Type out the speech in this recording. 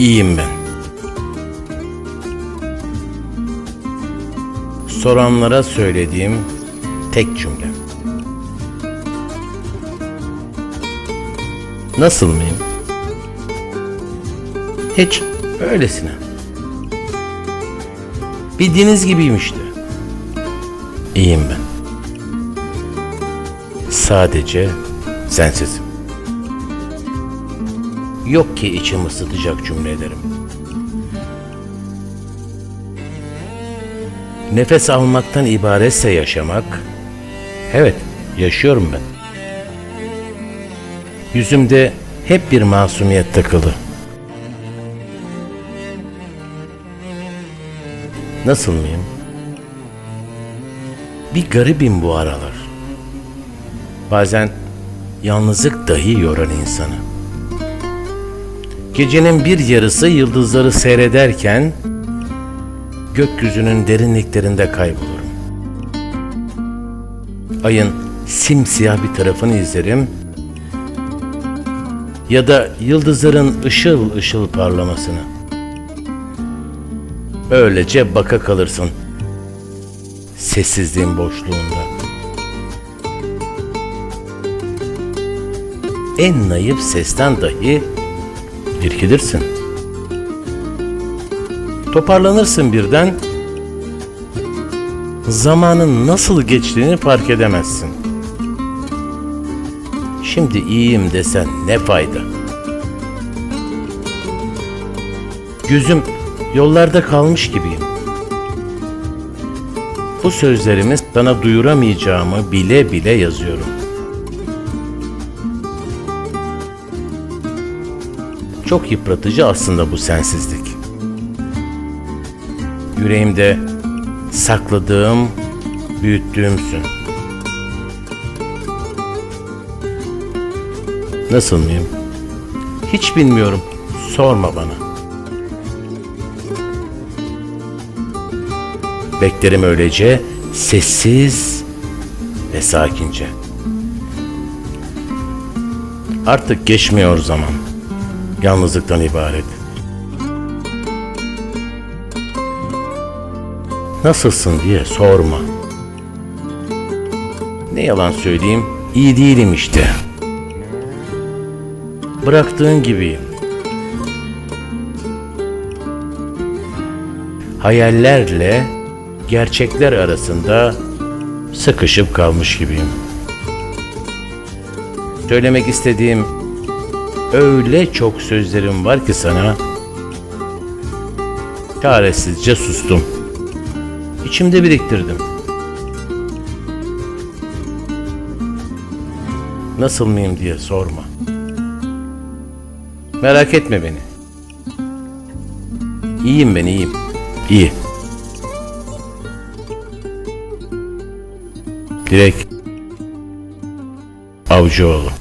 İyiyim ben. Soranlara söylediğim tek cümle. Nasıl mıyım? Hiç öylesine. Bildiğiniz gibiyim işte. İyiyim ben. Sadece sensizim. Yok ki içimi ısıtacak cümlelerim. Nefes almaktan ibaretse yaşamak, evet yaşıyorum ben. Yüzümde hep bir masumiyet takılı. Nasıl mıyım? Bir garibim bu aralar. Bazen yalnızlık dahi yoran insanı. Gecenin bir yarısı yıldızları seyrederken gökyüzünün derinliklerinde kaybolurum. Ayın simsiyah bir tarafını izlerim ya da yıldızların ışıl ışıl parlamasını. Öylece baka kalırsın sessizliğin boşluğunda. En naif sesten dahi irkilirsin. Toparlanırsın birden, zamanın nasıl geçtiğini fark edemezsin. Şimdi iyiyim desen ne fayda? Gözüm yollarda kalmış gibiyim. Bu sözlerimi sana duyuramayacağımı bile bile yazıyorum. Çok yıpratıcı aslında bu sensizlik. Yüreğimde sakladığım, büyüttüğümsün. Nasıl mıyım? Hiç bilmiyorum. Sorma bana. Beklerim öylece sessiz ve sakince. Artık geçmiyor zaman. Yalnızlıktan ibaret. Nasılsın diye sorma. Ne yalan söyleyeyim, iyi değilim işte. Bıraktığın gibiyim. Hayallerle gerçekler arasında sıkışıp kalmış gibiyim. Söylemek istediğim öyle çok sözlerim var ki sana çaresizce sustum. İçimde biriktirdim. Nasıl mıyım diye sorma. Merak etme beni. İyiyim ben iyiyim. İyi. Direkt Avcıoğlu.